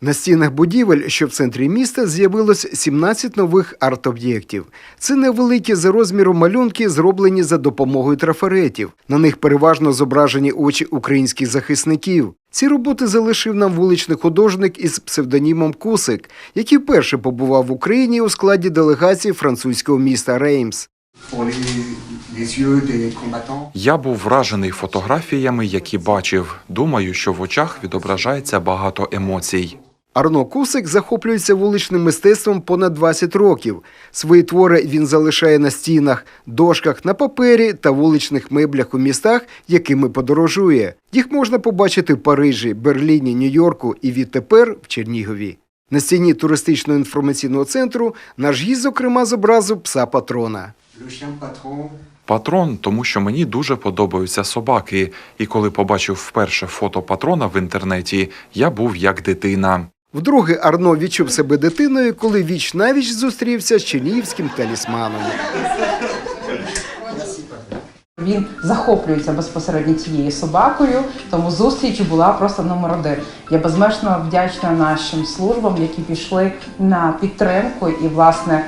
На стінах будівель, що в центрі міста, з'явилось 17 нових арт-об'єктів. Це невеликі за розміром малюнки, зроблені за допомогою трафаретів. На них переважно зображені очі українських захисників. Ці роботи залишив нам вуличний художник із псевдонімом Кусик, який вперше побував в Україні у складі делегації французького міста Реймс. Я був вражений фотографіями, які бачив. Думаю, що в очах відображається багато емоцій. Арно Кусик захоплюється вуличним мистецтвом понад 20 років. Свої твори він залишає на стінах, дошках, на папері та вуличних меблях у містах, якими подорожує. Їх можна побачити в Парижі, Берліні, Нью-Йорку і відтепер в Чернігові. На стіні туристичного інформаційного центру наш гість, зокрема, зобразив пса патрона. Патрон, тому що мені дуже подобаються собаки, і коли побачив вперше фото патрона в інтернеті, я був як дитина. Вдруге Арно відчув себе дитиною, коли віч навіч зустрівся з чернігівським талісманом. Він захоплюється безпосередньо цією собакою, тому зустріч була просто номер один. Я безмежно вдячна нашим службам, які пішли на підтримку, і власне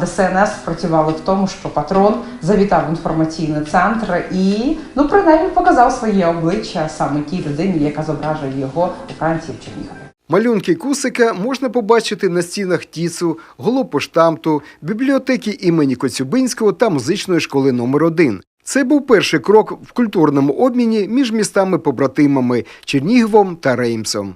ДСНС спрацювали в тому, що патрон завітав в інформаційний центр і ну принаймні показав своє обличчя саме тій людині, яка зображує його у Франції в Чернігові. Малюнки Кусика можна побачити на стінах ТІЦу, голопоштамту, бібліотеки імені Коцюбинського та музичної школи номер 1 Це був перший крок в культурному обміні між містами-побратимами Черніговом та Реймсом.